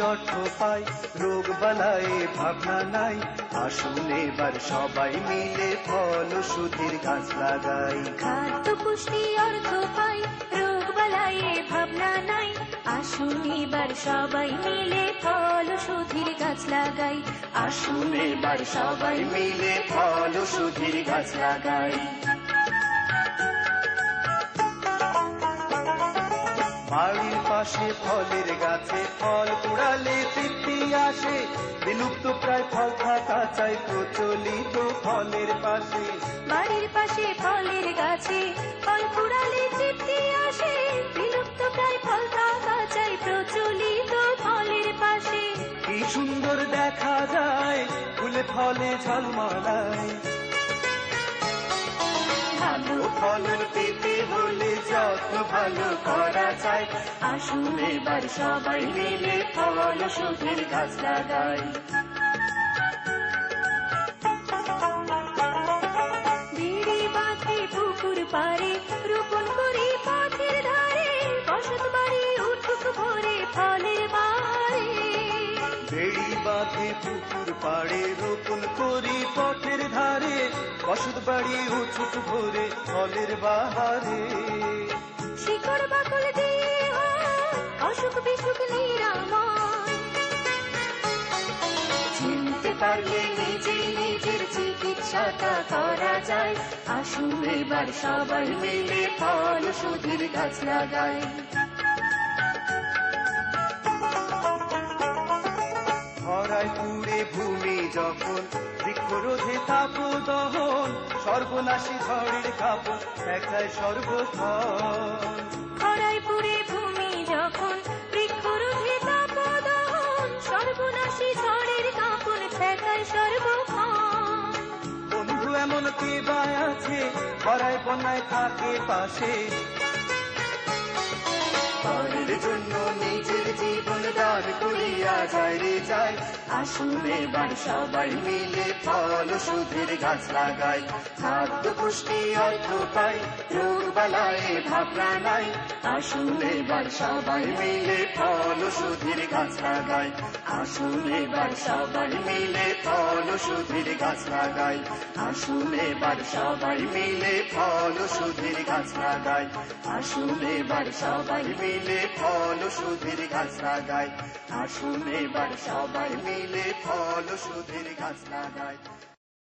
অর্থ পাই রোগ বালায় ভাবনা নাই। আসুন এবার সবাই মিলে ফল সুধীর গাছ লাগাই। খাদ্য পুষ্টি অর্থ পাই রোগ বালায়ে ভাবনা নাই। আসুন এবার সবাই মিলে ফল সুধীর গাছ লাগাই। আসুন এবার সবাই মিলে ফল সুধীর গাছ লাগাই। পাশে ফলের গাছে ফল কুড়ালে তৃপ্তি আসে। বিলুপ্ত প্রায় ফল থাকা চাই প্রচলিত ফলের পাশে। বাড়ির পাশে ফলের গাছে ফল কুড়ালে তৃপ্তি আসে। বিলুপ্ত প্রায় ফল থাকা চাই প্রচলিত ফলের পাশে। কি সুন্দর দেখা যায় ফুলে ফলে ঝলমলায়। ফলন পেতে হলে যত্ন ভালো করা চাই আসুন এবার সবাই মিলে ফল সুধীর গাছ লাগাই। পুকুর পাড়ে রোপণ করে পথের ধারে। বসত বাড়ি উঠুক ভরে ফলের বাড়ি। বেড়ি বাঁধে পুকুর পাড়ে রোপণ করি পথের ধারে। বসত বাড়ি উঠুক ভরে ফলের বাহারে। শিকড় বাকল দিয়ে অসুখ বিসুখ নিরাময়। চিনতে পারলে নিজে নিজের চিকিৎসাটা করা যায়। আসুন এবার সবাই মিলে ফল সুধীর গাছ লাগাই। যখন বৃক্ষরোধে তাপ দহন সর্বনাশী ঝড়ের কাপড় দেখায় সর্বক্ষণ খরায় পুড়ে ভূমি যখন বৃক্ষরোধে তাপদহন সর্বনাশী ঝড়ের কাঁপন ঠেকায় সর্বক্ষণ বন্ধু এমন কে আছে খরায় বন্যায় থাকে পাশে। পরের জন্য নিজের জীবন কুড়িয়া যায় যায়। আসুন এবার সবাই মিলে ফল সুধীর গাছ লাগাই। খাদ্য পুষ্টি অর্থ পাই রোগ বালায় ভাবনা নাই। আসুন এবার সবাই মিলে ফল সুধীর গাছ লাগাই। আসুন এবার সবাই মিলে ফল সুধীর গাছ লাগাই। আসুন এবার সবাই মিলে ফল সুধির গাছ লাগাই। আসুন এবার সবাই মিলে ফল সুধির গাছ লাগাই। আসুন এবার সবাই মিলে ফল সুধির গাছ লাগাই।